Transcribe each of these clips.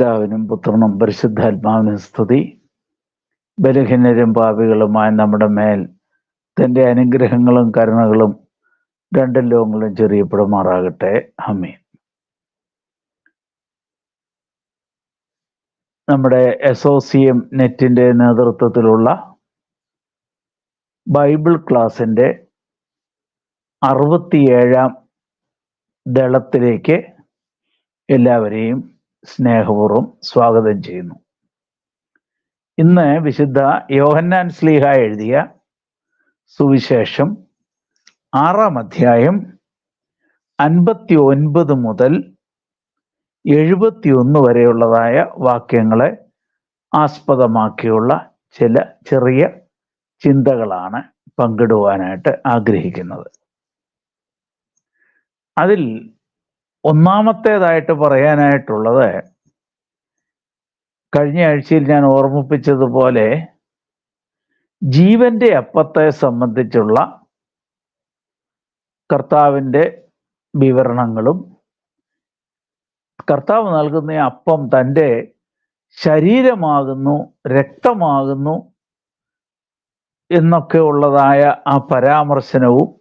പിതാവിനും പുത്രനും പരിശുദ്ധാത്മാവിനും സ്തുതി. ബലഹീനരും പാപികളുമായ നമ്മുടെ മേൽ തന്റെ അനുഗ്രഹങ്ങളും കരുണകളും രണ്ടും ലോകങ്ങളും ചെറിയപ്പെടുമാറാകട്ടെ. അമ്മീൻ നമ്മുടെ എസോസിയം നെറ്റിന്റെ നേതൃത്വത്തിലുള്ള ബൈബിൾ ക്ലാസിന്റെ അറുപത്തിയേഴാം ദളത്തിലേക്ക് എല്ലാവരെയും സ്നേഹപൂർവം സ്വാഗതം ചെയ്യുന്നു. ഇന്ന് വിശുദ്ധ യോഹന്നാൻ സ്ലീഹ എഴുതിയ സുവിശേഷം ആറാം അധ്യായം അൻപത്തി ഒൻപത് മുതൽ എഴുപത്തിയൊന്ന് വരെയുള്ളതായ വാക്യങ്ങളെ ആസ്പദമാക്കിയുള്ള ചില ചെറിയ ചിന്തകളാണ് പങ്കിടുവാനായിട്ട് ആഗ്രഹിക്കുന്നത്. അതിൽ ഒന്നാമത്തേതായിട്ട് പറയാനായിട്ടുള്ളത് കഴിഞ്ഞ ആഴ്ചയിൽ ഞാൻ ഓർമ്മിപ്പിച്ചതുപോലെ ജീവന്റെ അപ്പത്തെ സംബന്ധിച്ചുള്ള കർത്താവിന്റെ വിവരണങ്ങളും കർത്താവ് നൽകുന്ന അപ്പം തന്റെ ശരീരമാകുന്നു രക്തമാകുന്നു എന്നൊക്കെ ഉള്ളതായ ആ പരാമർശനവും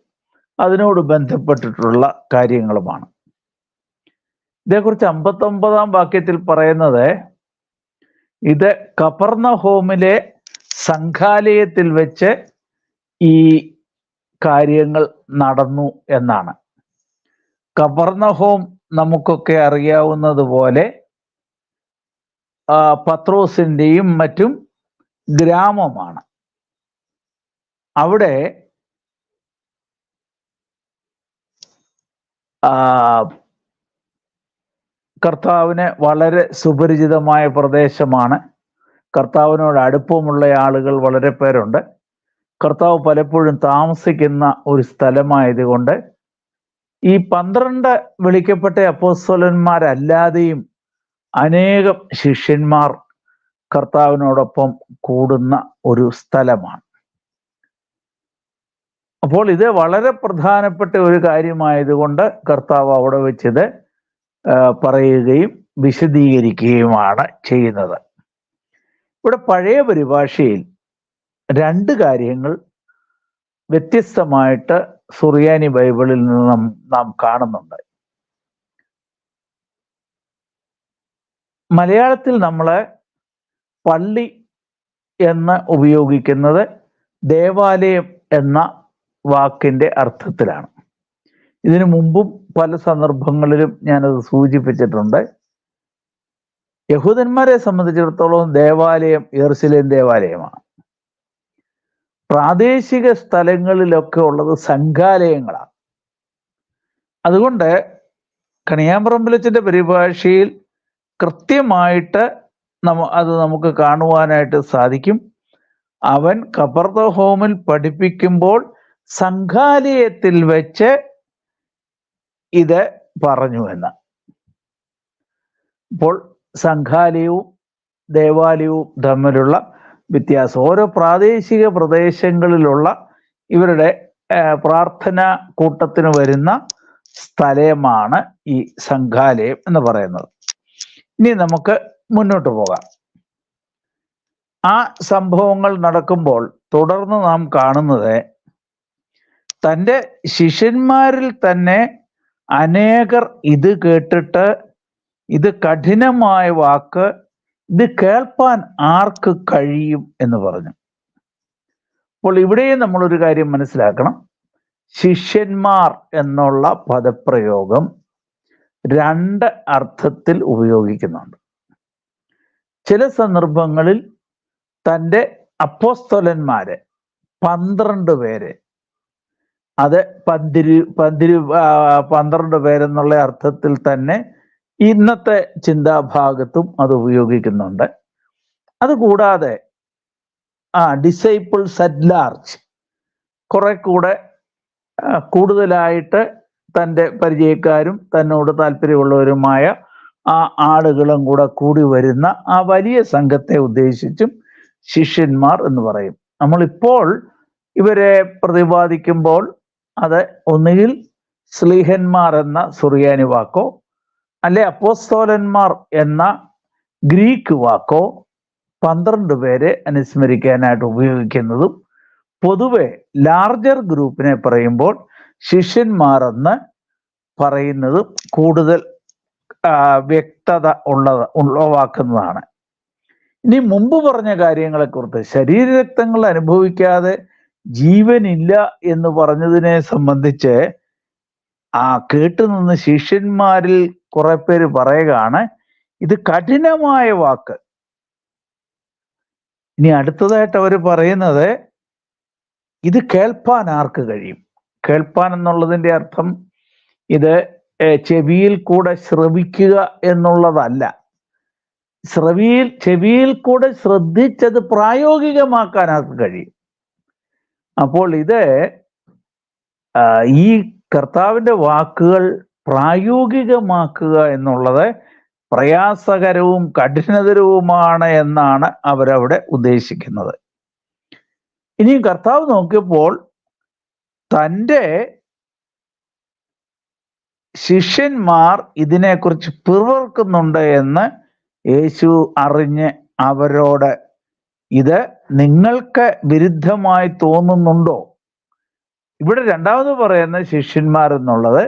അതിനോട് ബന്ധപ്പെട്ടിട്ടുള്ള കാര്യങ്ങളുമാണ്. ഇതേക്കുറിച്ച് അമ്പത്തൊമ്പതാം വാക്യത്തിൽ പറയുന്നത് ഇത് കപർണ ഹോമിലെ സംഘാലയത്തിൽ വെച്ച് ഈ കാര്യങ്ങൾ നടന്നു എന്നാണ്. കപർണഹോം നമുക്കൊക്കെ അറിയാവുന്നത് പോലെ പത്രോസിന്റെയും മറ്റും ഗ്രാമമാണ്. അവിടെ കർത്താവിന് വളരെ സുപരിചിതമായ പ്രദേശമാണ്. കർത്താവിനോട് അടുപ്പമുള്ള ആളുകൾ വളരെ പേരുണ്ട്. കർത്താവ് പലപ്പോഴും താമസിക്കുന്ന ഒരു സ്ഥലമായതുകൊണ്ട് ഈ പന്ത്രണ്ട് വിളിക്കപ്പെട്ട അപ്പോസ്വലന്മാരല്ലാതെയും അനേകം ശിഷ്യന്മാർ കർത്താവിനോടൊപ്പം കൂടുന്ന ഒരു സ്ഥലമാണ്. അപ്പോൾ ഇത് വളരെ പ്രധാനപ്പെട്ട ഒരു കാര്യമായതുകൊണ്ട് കർത്താവ് അവിടെ വെച്ചത് പറയുകയും വിശദീകരിക്കുകയുമാണ് ചെയ്യുന്നത്. ഇവിടെ പഴയ പരിഭാഷയിൽ രണ്ട് കാര്യങ്ങൾ വ്യത്യസ്തമായിട്ട് സുറിയാനി ബൈബിളിൽ നിന്ന് നാം കാണുന്നുണ്ട്. മലയാളത്തിൽ നമ്മൾ പള്ളി എന്ന് ഉപയോഗിക്കുന്നത് ദേവാലയം എന്ന വാക്കിന്റെ അർത്ഥത്തിലാണ്. ഇതിനു മുമ്പും പല സന്ദർഭങ്ങളിലും ഞാനത് സൂചിപ്പിച്ചിട്ടുണ്ട്. യഹൂദന്മാരെ സംബന്ധിച്ചിടത്തോളം ദേവാലയം എർസിലേം ദേവാലയമാണ്. പ്രാദേശിക സ്ഥലങ്ങളിലൊക്കെ ഉള്ളത് സംഘാലയങ്ങളാണ്. അതുകൊണ്ട് കണിയാമ്പറമ്പലച്ചിന്റെ പരിഭാഷയിൽ കൃത്യമായിട്ട് നമ്മ അത് നമുക്ക് കാണുവാനായിട്ട് സാധിക്കും. അവൻ കബർദ ഹോമിൽ പഠിപ്പിക്കുമ്പോൾ സംഘാലയത്തിൽ വെച്ച് ഇത് പറഞ്ഞു എന്ന്. അപ്പോൾ സംഘാലയവും ദേവാലയവും തമ്മിലുള്ള വ്യത്യാസം. ഓരോ പ്രാദേശിക പ്രദേശങ്ങളിലുള്ള ഇവരുടെ പ്രാർത്ഥന കൂട്ടത്തിന് വരുന്ന സ്ഥലമാണ് ഈ സംഘാലയം എന്ന് പറയുന്നത്. ഇനി നമുക്ക് മുന്നോട്ട് പോകാം. ആ സംഭവങ്ങൾ നടക്കുമ്പോൾ തുടർന്ന് നാം കാണുന്നത് തന്റെ ശിഷ്യന്മാരിൽ തന്നെ അനേകർ ഇത് കേട്ടിട്ട് ഇത് കഠിനമായ വാക്ക് ഇത് കേൾപ്പാൻ ആർക്ക് കഴിയും എന്ന് പറഞ്ഞു. അപ്പോൾ ഇവിടെയും നമ്മളൊരു കാര്യം മനസ്സിലാക്കണം. ശിഷ്യന്മാർ എന്നുള്ള പദപ്രയോഗം രണ്ട് അർത്ഥത്തിൽ ഉപയോഗിക്കുന്നുണ്ട്. ചില സന്ദർഭങ്ങളിൽ തന്റെ അപ്പോസ്തലന്മാരെ പന്ത്രണ്ട് പേര് അത് പന്തിരു പന്തിരു പന്ത്രണ്ട് പേരെന്നുള്ള അർത്ഥത്തിൽ തന്നെ ഇന്നത്തെ ചിന്താഭാഗത്തും അത് ഉപയോഗിക്കുന്നുണ്ട്. അതുകൂടാതെ ആ ഡിസൈപ്പിൾസ് അറ്റ് ലാർജ് കുറെ കൂടെ കൂടുതലായിട്ട് തന്റെ പരിചയക്കാരും തന്നോട് താല്പര്യമുള്ളവരുമായ ആ ആളുകളും കൂടെ കൂടി വരുന്ന ആ വലിയ സംഘത്തെ ഉദ്ദേശിച്ചും ശിഷ്യന്മാർ എന്ന് പറയും. നമ്മളിപ്പോൾ ഇവരെ പ്രതിപാദിക്കുമ്പോൾ അത് ഒന്നുകിൽ സ്ലീഹന്മാർ എന്ന സുറിയാനി വാക്കോ അല്ലെ അപ്പോസ്തോലന്മാർ എന്ന ഗ്രീക്ക് വാക്കോ പന്ത്രണ്ട് പേരെ അനുസ്മരിക്കാനായിട്ട് ഉപയോഗിക്കുന്നതും പൊതുവെ ലാർജർ ഗ്രൂപ്പിനെ പറയുമ്പോൾ ശിഷ്യന്മാരെന്ന് പറയുന്നത് കൂടുതൽ വ്യക്തത ഉള്ളത് ഉളവാക്കുന്നതാണ്. ഇനി മുമ്പ് പറഞ്ഞ കാര്യങ്ങളെക്കുറിച്ച് ശരീരരക്തങ്ങൾ അനുഭവിക്കാതെ ജീവനില്ല എന്ന് പറഞ്ഞതിനെ സംബന്ധിച്ച് ആ കേട്ടുനിന്ന് ശിഷ്യന്മാരിൽ കുറെ പേര് പറയുകയാണ് ഇത് കഠിനമായ വാക്ക്. ഇനി അടുത്തതായിട്ട് അവർ പറയുന്നത് ഇത് കേൾപ്പാൻ ആർക്ക് കഴിയും? കേൾപ്പാൻ എന്നുള്ളതിന്റെ അർത്ഥം ഇത് ചെവിയിൽ കൂടെ ശ്രവിക്കുക എന്നുള്ളതല്ല. ശ്രവിയിൽ ചെവിയിൽ കൂടെ ശ്രദ്ധിച്ചത് പ്രായോഗികമാക്കാൻ ആർക്ക് കഴിയും? അപ്പോൾ ഇത് ഈ കർത്താവിന്റെ വാക്കുകൾ പ്രായോഗികമാക്കുക എന്നുള്ളത് പ്രയാസകരവും കഠിനതരവുമാണ് എന്നാണ് അവരവിടെ ഉദ്ദേശിക്കുന്നത്. ഇനി കർത്താവ് നോക്കിയപ്പോൾ തന്റെ ശിഷ്യന്മാർ ഇതിനെക്കുറിച്ച് പിറവർക്കുന്നുണ്ട് എന്ന് യേശു അറിഞ്ഞ് അവരോട് ഇത് നിങ്ങൾക്ക് വിരുദ്ധമായി തോന്നുന്നുണ്ടോ? ഇവിടെ രണ്ടാമത് പറയുന്ന ശിഷ്യന്മാർ എന്നുള്ളത്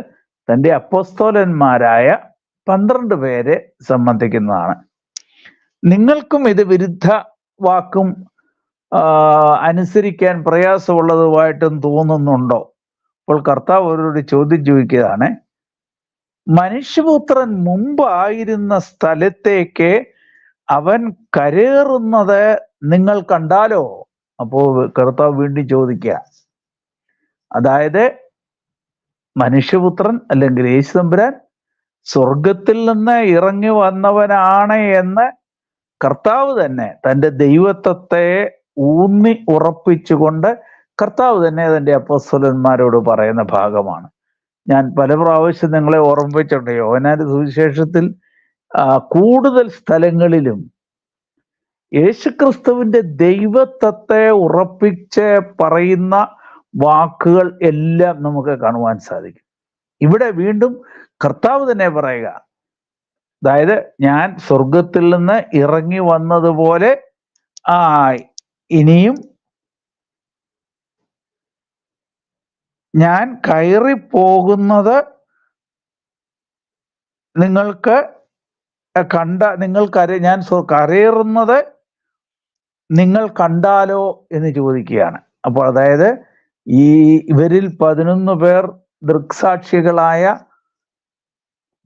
തന്റെ അപ്പസ്തോലന്മാരായ പന്ത്രണ്ട് പേരെ സംബന്ധിക്കുന്നതാണ്. നിങ്ങൾക്കും ഇത് വിരുദ്ധ വാക്കും അനുസരിക്കാൻ പ്രയാസമുള്ളതുമായിട്ടും തോന്നുന്നുണ്ടോ? അപ്പോൾ കർത്താവ് അവരോട് ചോദ്യം ചോദിക്കുകയാണ് മനുഷ്യപുത്രൻ മുമ്പായിരുന്ന സ്ഥലത്തേക്ക് അവൻ കരേറുന്നത് നിങ്ങൾ കണ്ടാലോ? അപ്പോ കർത്താവ് വീണ്ടും ചോദിക്കുക. അതായത് മനുഷ്യപുത്രൻ അല്ലെങ്കിൽ യേശുതമ്പുരാൻ സ്വർഗത്തിൽ നിന്ന് ഇറങ്ങി വന്നവനാണ് എന്ന് കർത്താവ് തന്നെ തന്റെ ദൈവത്വത്തെ ഊന്നി ഉറപ്പിച്ചുകൊണ്ട് കർത്താവ് തന്നെ തന്റെ അപ്പസ്വലന്മാരോട് പറയുന്ന ഭാഗമാണ്. ഞാൻ പല പ്രാവശ്യം നിങ്ങളെ ഓർമ്മിപ്പിച്ചിട്ടുണ്ട്. യോഹനാന്റെ സുവിശേഷത്തിൽ കൂടുതൽ സ്ഥലങ്ങളിലും യേശുക്രിസ്തുവിന്റെ ദൈവത്വത്തെ ഉറപ്പിച്ച് പറയുന്ന വാക്കുകൾ എല്ലാം നമുക്ക് കാണുവാൻ സാധിക്കും. ഇവിടെ വീണ്ടും കർത്താവ് തന്നെ പറയുക അതായത് ഞാൻ സ്വർഗത്തിൽ നിന്ന് ഇറങ്ങി വന്നതുപോലെ ആ ഇനിയും ഞാൻ കയറി പോകുന്നത് നിങ്ങൾക്ക് കണ്ട നിങ്ങൾ ഞാൻ കരയേറുന്നത് നിങ്ങൾ കണ്ടാലോ എന്ന് ചോദിക്കുകയാണ്. അപ്പോൾ അതായത് ഈ ഇവരിൽ പതിനൊന്ന് പേർ ദൃക്സാക്ഷികളായ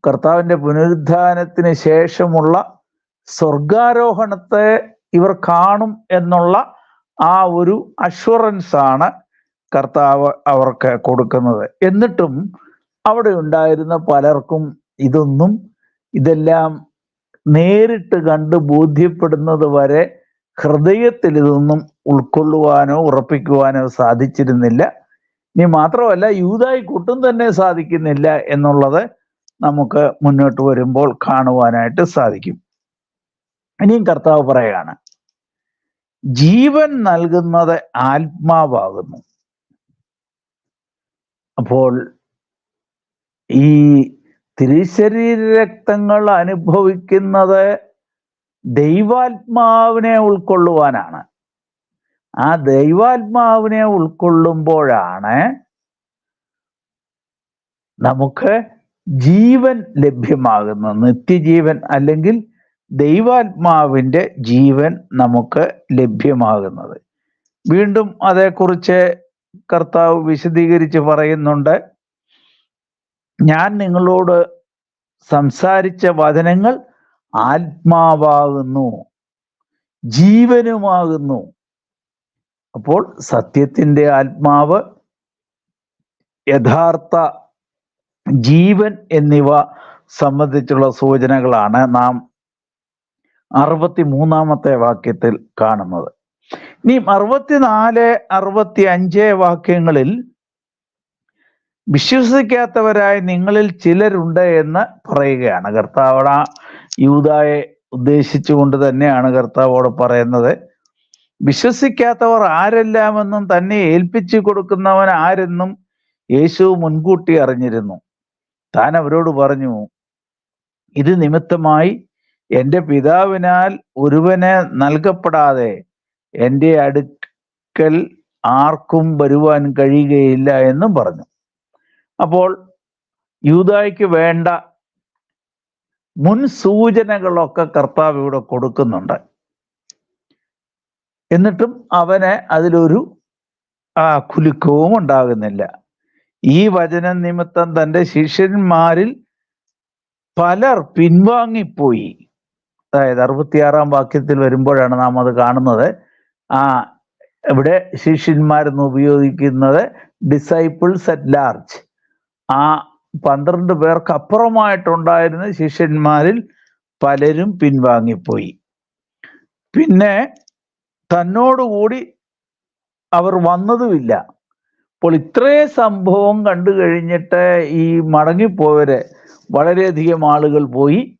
കർത്താവിന്റെ പുനരുദ്ധാനത്തിന് ശേഷമുള്ള സ്വർഗാരോഹണത്തെ ഇവർ കാണും എന്നുള്ള ആ ഒരു അഷുറൻസ് ആണ് കർത്താവ് അവർക്ക് കൊടുക്കുന്നത്. എന്നിട്ടും അവിടെ ഉണ്ടായിരുന്ന പലർക്കും ഇതൊന്നും ഇതെല്ലാം നേരിട്ട് കണ്ട് ബോധ്യപ്പെടുന്നത് വരെ ഹൃദയത്തിൽ ഇതൊന്നും ഉൾക്കൊള്ളുവാനോ ഉറപ്പിക്കുവാനോ സാധിച്ചിരുന്നില്ല. ഇനി മാത്രമല്ല യൂതായി കൂട്ടും തന്നെ സാധിക്കുന്നില്ല എന്നുള്ളത് നമുക്ക് മുന്നോട്ട് വരുമ്പോൾ കാണുവാനായിട്ട് സാധിക്കും. ഇനിയും കർത്താവ് പറയാണ് ജീവൻ നൽകുന്നത് ആത്മാവാകുന്നു. അപ്പോൾ ഈ തിരുശരീര രക്തങ്ങൾ അനുഭവിക്കുന്നത് ദൈവാത്മാവിനെ ഉൾക്കൊള്ളുവാനാണ്. ആ ദൈവാത്മാവിനെ ഉൾക്കൊള്ളുമ്പോഴാണ് നമുക്ക് ജീവൻ ലഭ്യമാകുന്നത്. നിത്യജീവൻ അല്ലെങ്കിൽ ദൈവാത്മാവിന്റെ ജീവൻ നമുക്ക് ലഭ്യമാകുന്നത്. വീണ്ടും അതേക്കുറിച്ച് കർത്താവ് വിശദീകരിച്ച് പറയുന്നുണ്ട്. ഞാൻ നിങ്ങളോട് സംസാരിച്ച വചനങ്ങൾ ആത്മാവാകുന്നു ജീവനുമാകുന്നു. അപ്പോൾ സത്യത്തിന്റെ ആത്മാവ് യഥാർത്ഥ ജീവൻ എന്നിവ സംബന്ധിച്ചുള്ള സൂചനകളാണ് നാം അറുപത്തി മൂന്നാമത്തെ വാക്യത്തിൽ കാണുന്നത്. ഇനി അറുപത്തിനാല് അറുപത്തി അഞ്ച് വാക്യങ്ങളിൽ വിശ്വസിക്കാത്തവരായ നിങ്ങളിൽ ചിലരുണ്ട് എന്ന് പറയുകയാണ്. കർത്താവട യൂതായെ ഉദ്ദേശിച്ചുകൊണ്ട് തന്നെയാണ് കർത്താവോട് പറയുന്നത്. വിശ്വസിക്കാത്തവർ ആരെല്ലാമെന്നും തന്നെ ഏൽപ്പിച്ചു കൊടുക്കുന്നവൻ ആരെന്നും യേശു മുൻകൂട്ടി അറിഞ്ഞിരുന്നു. താൻ അവരോട് പറഞ്ഞു ഇത് നിമിത്തമായി എന്റെ പിതാവിനാൽ ഒരുവനെ നൽകപ്പെടാതെ എന്റെ അടുക്കൽ ആർക്കും വരുവാൻ കഴിയുകയില്ല എന്നും പറഞ്ഞു. അപ്പോൾ യൂതായ്ക്ക് വേണ്ട മുൻ സൂചനകളൊക്കെ കർത്താവ് ഇവിടെ കൊടുക്കുന്നുണ്ട്. എന്നിട്ടും അവന് അതിലൊരു ആ കുലുക്കവും ഉണ്ടാകുന്നില്ല. ഈ വചന നിമിത്തം തന്റെ ശിഷ്യന്മാരിൽ പലർ പിൻവാങ്ങിപ്പോയി. അതായത് അറുപത്തിയാറാം വാക്യത്തിൽ വരുമ്പോഴാണ് നാം അത് കാണുന്നത്. ആ ഇവിടെ ശിഷ്യന്മാരെന്ന് ഉപയോഗിക്കുന്നത് ഡിസൈപ്പിൾസ് അറ്റ് ലാർജ് ആ പന്ത്രണ്ട് പേർക്ക് അപ്പുറമായിട്ടുണ്ടായിരുന്ന ശിഷ്യന്മാരിൽ പലരും പിൻവാങ്ങിപ്പോയി. പിന്നെ തന്നോടുകൂടി അവർ വന്നതുമില്ല. അപ്പോൾ ഇത്രേ സംഭവം കണ്ടു കഴിഞ്ഞിട്ട് ഈ മടങ്ങിപ്പോയവര് വളരെയധികം ആളുകൾ പോയി.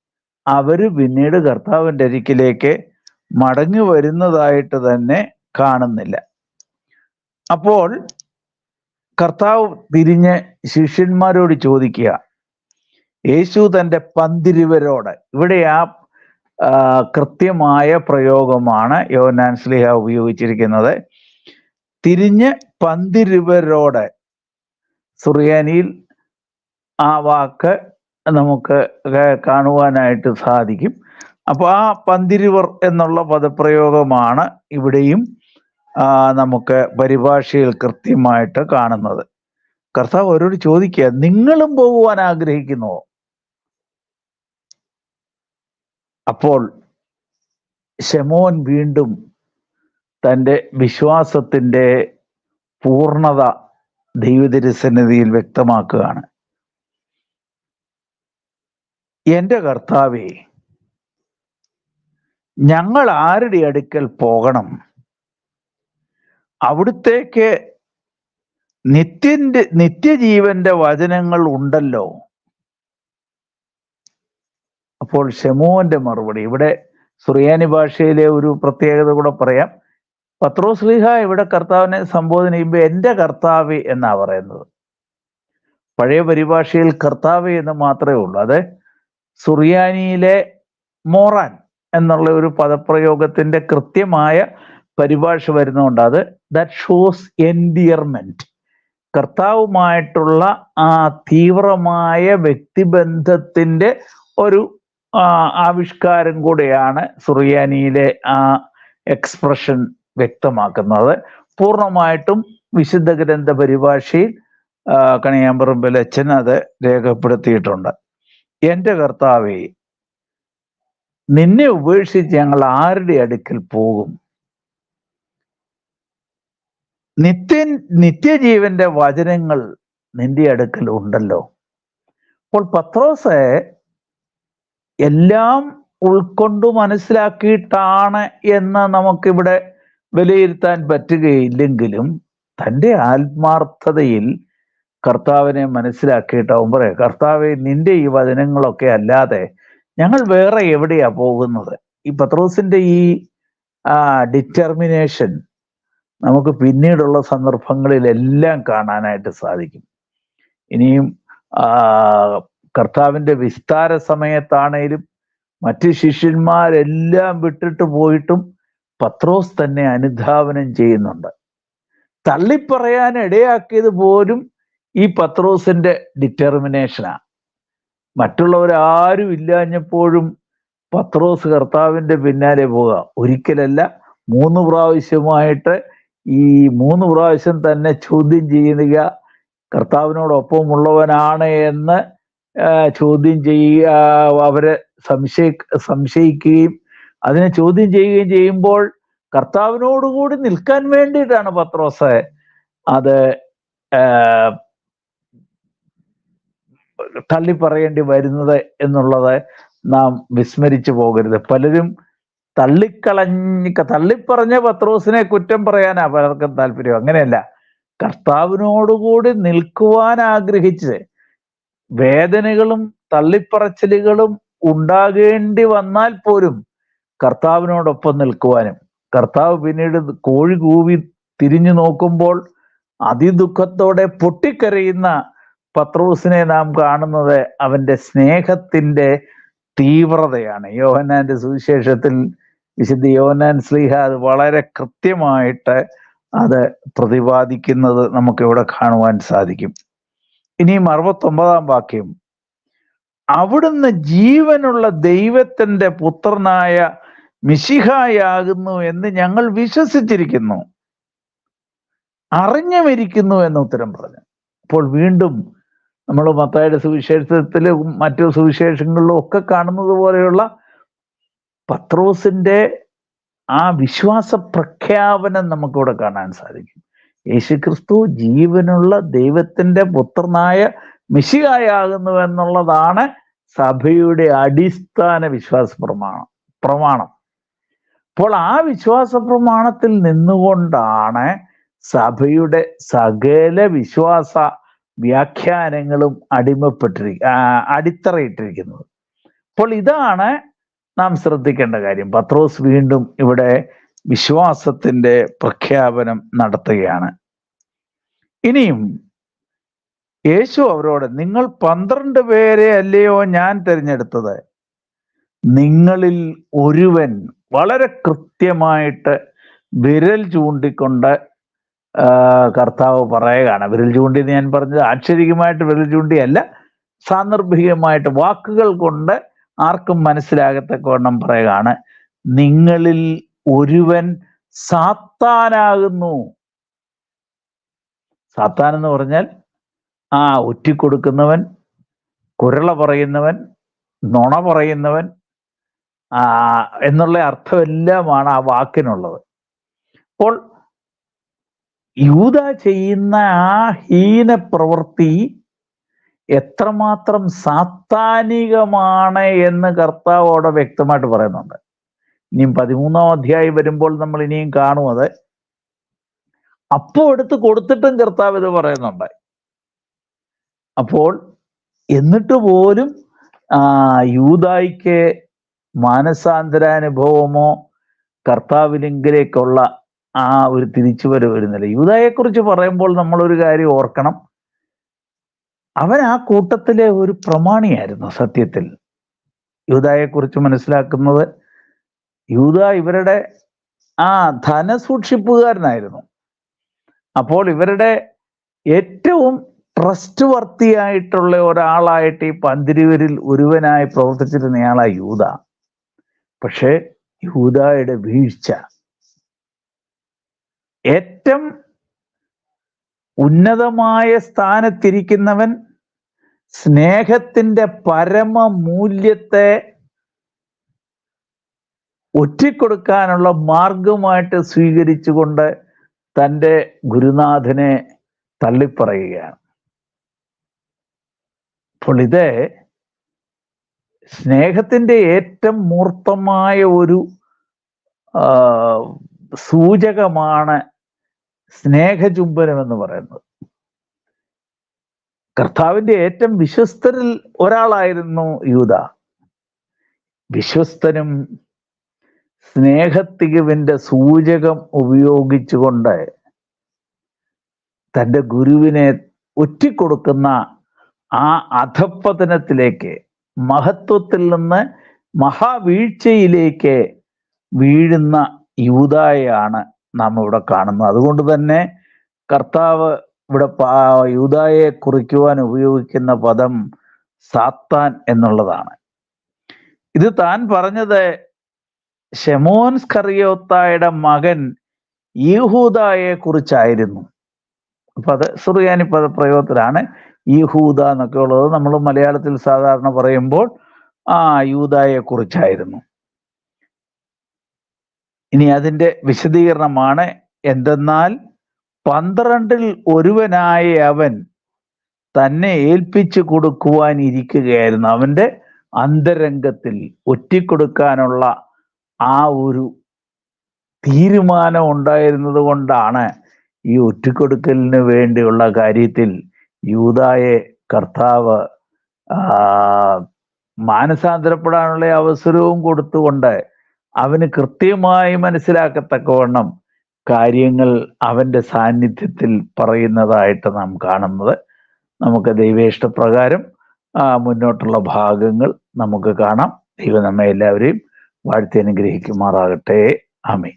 അവർ പിന്നീട് കർത്താവിന്റെ അരിക്കിലേക്ക് മടങ്ങി വരുന്നതായിട്ട് തന്നെ കാണുന്നില്ല. അപ്പോൾ കർത്താവ് തിരിഞ്ഞ് ശിഷ്യന്മാരോട് ചോദിക്കുക യേശു തന്റെ പന്തിരുവരോട് ഇവിടെ ആ കൃത്യമായ പ്രയോഗമാണ് യോനാൻ സ്ലിഹ ഉപയോഗിച്ചിരിക്കുന്നത്. തിരിഞ്ഞ് പന്തിരുവരോട് സുറിയാനിയിൽ ആ വാക്ക് നമുക്ക് കാണുവാനായിട്ട് സാധിക്കും. അപ്പോൾ ആ പന്തിരുവർ എന്നുള്ള പദപ്രയോഗമാണ് ഇവിടെയും നമുക്ക് പരിഭാഷയിൽ കൃത്യമായിട്ട് കാണുന്നത്. കർത്താവ് അവരോട് ചോദിക്കുക നിങ്ങളും പോകുവാൻ ആഗ്രഹിക്കുന്നുവോ അപ്പോൾ ശമോൻ വീണ്ടും തന്റെ വിശ്വാസത്തിന്റെ പൂർണത ദൈവതിരുസന്നിധിയിൽ വ്യക്തമാക്കുകയാണ്. എന്റെ കർത്താവേ ഞങ്ങൾ ആരുടെ അടുക്കൽ പോകണം? അവിടുത്തേക്ക് നിത്യന്റെ നിത്യജീവന്റെ വചനങ്ങൾ ഉണ്ടല്ലോ. അപ്പോൾ ഷെമോന്റെ മറുപടി. ഇവിടെ സുറിയാനി ഭാഷയിലെ ഒരു പ്രത്യേകത കൂടെ പറയാം. പത്രോസ്ലിഹ ഇവിടെ കർത്താവിനെ സംബോധന ചെയ്യുമ്പോൾ എന്റെ കർത്താവ് എന്നാ പറയുന്നത്. പഴയ പരിഭാഷയിൽ കർത്താവ് എന്ന് മാത്രമേ ഉള്ളൂ. അത് സുറിയാനിയിലെ മോറാൻ എന്നുള്ള ഒരു പദപ്രയോഗത്തിന്റെ കൃത്യമായ പരിഭാഷ വരുന്നതുകൊണ്ട് അത് ദാറ്റ് ഷോസ് എൻഡിയർമെന്റ് കർത്താവുമായിട്ടുള്ള ആ തീവ്രമായ വ്യക്തിബന്ധത്തിന്റെ ഒരു ആവിഷ്കാരം കൂടെയാണ് സുറിയാനിയിലെ ആ എക്സ്പ്രഷൻ വ്യക്തമാക്കുന്നത്. പൂർണമായിട്ടും വിശുദ്ധ ഗ്രന്ഥ പരിഭാഷയിൽ കണിയാമ്പറമ്പിൽ അച്ഛൻ അത് രേഖപ്പെടുത്തിയിട്ടുണ്ട്. എന്റെ കർത്താവേ നിന്നെ ഉപേക്ഷിച്ച് ഞങ്ങൾ ആരുടെ അടുക്കൽ പോകും? നിത്യ നിത്യജീവന്റെ വചനങ്ങൾ നിന്റെ അടുക്കൽ ഉണ്ടല്ലോ. അപ്പോൾ പത്രോസ് എല്ലാം ഉൾക്കൊണ്ടു മനസ്സിലാക്കിയിട്ടാണ് എന്ന് നമുക്കിവിടെ വിലയിരുത്താൻ പറ്റുകയില്ലെങ്കിലും തന്റെ ആത്മാർത്ഥതയിൽ കർത്താവിനെ മനസ്സിലാക്കിയിട്ടാവും പറയാം കർത്താവെ നിന്റെ ഈ വചനങ്ങളൊക്കെ അല്ലാതെ ഞങ്ങൾ വേറെ എവിടെയാ പോകുന്നത്? ഈ പത്രോസിന്റെ ഈ ഡിറ്റർമിനേഷൻ നമുക്ക് പിന്നീടുള്ള സന്ദർഭങ്ങളിലെല്ലാം കാണാനായിട്ട് സാധിക്കും. ഇനിയും കർത്താവിന്റെ വിസ്താര സമയത്താണേലും മറ്റ് ശിഷ്യന്മാരെല്ലാം വിട്ടിട്ട് പോയിട്ടും പത്രോസ് തന്നെ അനുധാവനം ചെയ്യുന്നുണ്ട്. തള്ളിപ്പറയാൻ ഇടയാക്കിയത് പോലും ഈ പത്രോസിന്റെ ഡിറ്റർമിനേഷനാണ് മറ്റുള്ളവരാരും ഇല്ലാഞ്ഞപ്പോഴും പത്രോസ് കർത്താവിന്റെ പിന്നാലെ പോവുക ഒരിക്കലല്ല മൂന്ന് പ്രാവശ്യമായിട്ട് ഈ മൂന്ന് പ്രാവശ്യം തന്നെ ചോദ്യം ചെയ്യുക കർത്താവിനോടൊപ്പമുള്ളവനാണ് എന്ന് ചോദ്യം ചെയ്യുക അവരെ സംശയ സംശയിക്കുകയും അതിനെ ചോദ്യം ചെയ്യുകയും ചെയ്യുമ്പോൾ കർത്താവിനോടുകൂടി നിൽക്കാൻ വേണ്ടിയിട്ടാണ് പത്രോസ്. അത് തള്ളിപ്പറയേണ്ടി വരുന്നത് എന്നുള്ളത് നാം വിസ്മരിച്ചു പോകരുത്. പലരും തള്ളിക്കളഞ്ഞ് തള്ളിപ്പറഞ്ഞ പത്രോസിനെ കുറ്റം പറയാനാ പലർക്കും താല്പര്യം അങ്ങനെയല്ല. കർത്താവിനോടുകൂടി നിൽക്കുവാൻ ആഗ്രഹിച്ച് വേദനകളും തള്ളിപ്പറച്ചിലുകളും ഉണ്ടാകേണ്ടി വന്നാൽ പോലും കർത്താവിനോടൊപ്പം നിൽക്കുവാനും കർത്താവ് പിന്നീട് കോഴി കൂവി തിരിഞ്ഞു നോക്കുമ്പോൾ അതിദുഃഖത്തോടെ പൊട്ടിക്കരയുന്ന പത്രോസിനെ നാം കാണുന്നത് അവന്റെ സ്നേഹത്തിന്റെ തീവ്രതയാണ്. യോഹന്നാന്റെ സുവിശേഷത്തിൽ വിശുദ്ധ യോനാൻ സ്ലീഹ അത് വളരെ കൃത്യമായിട്ട് അത് പ്രതിപാദിക്കുന്നത് നമുക്ക് ഇവിടെ കാണുവാൻ സാധിക്കും. ഇനിയും അറുപത്തൊമ്പതാം വാക്യം. അവിടുന്ന് ജീവനുള്ള ദൈവത്തിന്റെ പുത്രനായ മിശിഹായാകുന്നു എന്ന് ഞങ്ങൾ വിശ്വസിച്ചിരിക്കുന്നു. അറിഞ്ഞുമിരിക്കുന്നു എന്ന് ഉത്തരം പറഞ്ഞു. അപ്പോൾ വീണ്ടും നമ്മൾ മത്തായുടെ സുവിശേഷത്തിലും മറ്റു സുവിശേഷങ്ങളിലും ഒക്കെ കാണുന്നത് പോലെയുള്ള പത്രോസിന്റെ ആ വിശ്വാസ പ്രഖ്യാപനം നമുക്കിവിടെ കാണാൻ സാധിക്കും. യേശുക്രിസ്തു ജീവനുള്ള ദൈവത്തിന്റെ പുത്രനായ മിശികായാകുന്നു എന്നുള്ളതാണ് സഭയുടെ അടിസ്ഥാന വിശ്വാസ പ്രമാണം. പ്രമാണം അപ്പോൾ ആ വിശ്വാസ പ്രമാണത്തിൽ നിന്നുകൊണ്ടാണ് സഭയുടെ സകല വിശ്വാസ വ്യാഖ്യാനങ്ങളും അടിമപ്പെട്ടിരിക്ക അടിത്തറയിട്ടിരിക്കുന്നത്. അപ്പോൾ ഇതാണ് നാം ശ്രദ്ധിക്കേണ്ട കാര്യം പത്രോസ് വീണ്ടും ഇവിടെ വിശ്വാസത്തിന്റെ പ്രഖ്യാപനം നടത്തുകയാണ്. ഇനിയും യേശു അവരോട് നിങ്ങൾ പന്ത്രണ്ട് പേരെ അല്ലയോ ഞാൻ തിരഞ്ഞെടുത്തത്? നിങ്ങളിൽ ഒരുവൻ വളരെ കൃത്യമായിട്ട് വിരൽ ചൂണ്ടിക്കൊണ്ട് കർത്താവ് പറയുകയാണ്. വിരൽ ചൂണ്ടി എന്ന് ഞാൻ പറഞ്ഞത് ആക്ഷരികമായിട്ട് വിരൽ ചൂണ്ടിയല്ല സാന്ദർഭികമായിട്ട് വാക്കുകൾ കൊണ്ട് ആർക്കും മനസ്സിലാകത്തക്കവണ്ണം പറയുകയാണ്. നിങ്ങളിൽ ഒരുവൻ സാത്താനാകുന്നു. സാത്താൻ എന്ന് പറഞ്ഞാൽ ആ ഒറ്റിക്കൊടുക്കുന്നവൻ കുരള പറയുന്നവൻ നുണ പറയുന്നവൻ എന്നുള്ള അർത്ഥമെല്ലാമാണ് ആ വാക്കിനുള്ളത്. അപ്പോൾ യൂത ചെയ്യുന്ന ആ ഹീന പ്രവൃത്തി എത്രമാത്രം സാത്താനികമാണ് എന്ന് കർത്താവ് അവിടെ വ്യക്തമായിട്ട് പറയുന്നുണ്ട്. ഇനിയും പതിമൂന്നാം അധ്യായം വരുമ്പോൾ നമ്മൾ ഇനിയും കാണും അത്. അപ്പോൾ എടുത്ത് കൊടുത്തിട്ടും കർത്താവ് ഇത് പറയുന്നുണ്ട്. അപ്പോൾ എന്നിട്ട് പോലും ആ യൂതായിക്ക് മാനസാന്തരാനുഭവമോ കർത്താവിലെങ്കിലേക്കുള്ള ആ ഒരു തിരിച്ചുവരവ് വരുന്നില്ല. യൂതായെക്കുറിച്ച് പറയുമ്പോൾ നമ്മളൊരു കാര്യം ഓർക്കണം. അവൻ ആ കൂട്ടത്തിലെ ഒരു പ്രമാണിയായിരുന്നു സത്യത്തിൽ. യൂതായെക്കുറിച്ച് മനസ്സിലാക്കുന്നത് യൂത ഇവരുടെ ആ ധനസൂക്ഷിപ്പുകാരനായിരുന്നു. അപ്പോൾ ഇവരുടെ ഏറ്റവും ട്രസ്റ്റ് വർത്തിയായിട്ടുള്ള ഒരാളായിട്ട് ഈ പന്തിരുവരിൽ ഒരുവനായി പ്രവർത്തിച്ചിരുന്നയാളാ യൂത. പക്ഷേ യൂതായുടെ വീഴ്ച ഏറ്റവും ഉന്നതമായ സ്ഥാനത്തിരിക്കുന്നവൻ സ്നേഹത്തിന്റെ പരമമൂല്യത്തെ ഒറ്റിക്കൊടുക്കാനുള്ള മാർഗമായിട്ട് സ്വീകരിച്ചുകൊണ്ട് തന്റെ ഗുരുനാഥനെ തള്ളിപ്പറയുകയാണ്. അപ്പോൾ ഇത് സ്നേഹത്തിന്റെ ഏറ്റവും മൂർത്തമായ ഒരു സൂചകമാണ് സ്നേഹചുംബനം എന്ന് പറയുന്നത്. കർത്താവിന്റെ ഏറ്റവും വിശ്വസ്തരിൽ ഒരാളായിരുന്നു യൂത വിശ്വസ്തനും സ്നേഹത്തികവിന്റെ സൂചകം ഉപയോഗിച്ചുകൊണ്ട് തന്റെ ഗുരുവിനെ ഒറ്റിക്കൊടുക്കുന്ന ആ അധപ്പതനത്തിലേക്ക് മഹത്വത്തിൽ നിന്ന് മഹാവീഴ്ചയിലേക്ക് വീഴുന്ന യൂതായാണ് നാം ഇവിടെ കാണുന്നത്. അതുകൊണ്ട് തന്നെ കർത്താവ് ഇവിടെ യൂതായെ കുറിക്കുവാൻ ഉപയോഗിക്കുന്ന പദം സാത്താൻ എന്നുള്ളതാണ്. ഇത് താൻ പറഞ്ഞത് ഷെമോൻ സ്കറിയോത്തായുടെ മകൻ യഹൂദായെ കുറിച്ചായിരുന്നു. അപ്പൊ അത് സുറിയാനി പദപ്രയോഗത്തിലാണ് യഹൂദ എന്നൊക്കെ ഉള്ളത് നമ്മൾ മലയാളത്തിൽ സാധാരണ പറയുമ്പോൾ ആ യൂതായെ കുറിച്ചായിരുന്നു. ഇനി അതിന്റെ വിശദീകരണമാണ് എന്തെന്നാൽ പന്ത്രണ്ടിൽ ഒരുവനായ അവൻ തന്നെ ഏൽപ്പിച്ചു കൊടുക്കുവാൻ ഇരിക്കുകയായിരുന്നു. അവന്റെ അന്തരംഗത്തിൽ ഒറ്റിക്കൊടുക്കാനുള്ള ആ ഒരു തീരുമാനം ഉണ്ടായിരുന്നത് കൊണ്ടാണ് ഈ ഒറ്റിക്കൊടുക്കലിന് വേണ്ടിയുള്ള കാര്യത്തിൽ യൂതായെ കർത്താവ് മാനസാന്തരപ്പെടാനുള്ള അവസരവും കൊടുത്തുകൊണ്ട് അവന് കൃത്യമായി മനസ്സിലാക്കത്തക്കവണ്ണം കാര്യങ്ങൾ അവന്റെ സാന്നിധ്യത്തിൽ പറയുന്നതായിട്ട് നാം കാണുന്നത്. നമുക്ക് ദൈവേഷ്ടപ്രകാരം മുന്നോട്ടുള്ള ഭാഗങ്ങൾ നമുക്ക് കാണാം. ദൈവം നമ്മെ എല്ലാവരെയും വാഴ്ത്തി അനുഗ്രഹിക്കുമാറാകട്ടെ. ആമേ